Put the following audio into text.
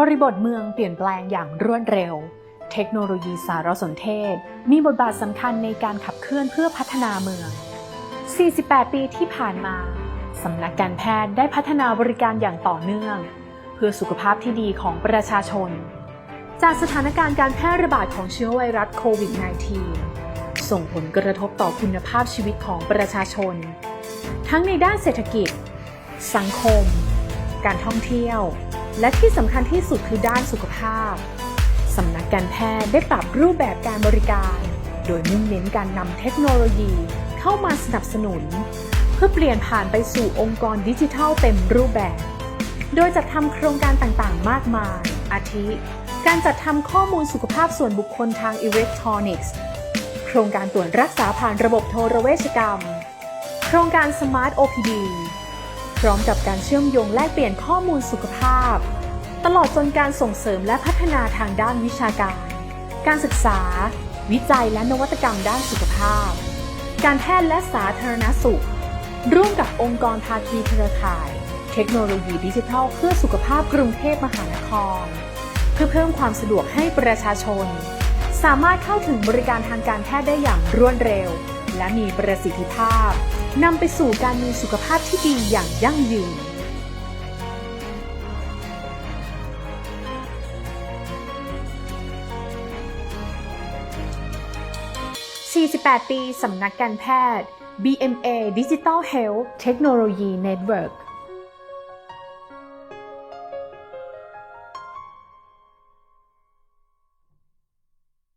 บริบทเมืองเปลี่ยนแปลงอย่างรวดเร็ว เทคโนโลยีสารสนเทศ มีบทบาทสำคัญในการขับเคลื่อนเพื่อพัฒนาเมือง 48 ปีที่ผ่านมาสำนักการแพทย์ได้พัฒนาบริการอย่างต่อเนื่อง เพื่อสุขภาพที่ดีของประชาชน จากสถานการณ์การแพร่ระบาดของเชื้อไวรัสโควิด -19 ส่งผลกระทบต่อคุณภาพชีวิตของประชาชน ทั้งในด้านเศรษฐกิจ สังคม การท่องเที่ยว และที่สำคัญที่สุดคือด้านสุขภาพ สำนักการแพทย์ได้ปรับรูปแบบการบริการ โดยมุ่งเน้นการนำเทคโนโลยีเข้ามาสนับสนุน เพื่อเปลี่ยนผ่านไปสู่องค์กรดิจิทัลเต็มรูปแบบ โดยจัดทำโครงการต่างๆ มากมาย อาทิ การจัดทำข้อมูลสุขภาพส่วนบุคคลทางอิเล็กทรอนิกส์ โครงการตรวจรักษาผ่านระบบโทรเวชกรรม โครงการ Smart OPD พร้อมกับการเชื่อมโยงแลกเปลี่ยนข้อมูลสุขภาพ ตลอดจนการส่งเสริมและพัฒนาทางด้านวิชาการ การศึกษา วิจัยและนวัตกรรมด้านสุขภาพ การแพทย์และสาธารณสุข ร่วมกับองค์กรภาคีเครือข่าย เทคโนโลยีดิจิทัลเพื่อสุขภาพกรุงเทพมหานคร เพื่อเพิ่มความสะดวกให้ประชาชน สามารถเข้าถึงบริการทางการแพทย์ได้อย่างรวดเร็ว และมีประสิทธิภาพ นำไปสู่การมีสุขภาพที่ดีอย่างยั่งยืน 48 ปีสำนักการแพทย์ BMA Digital Health Technology Network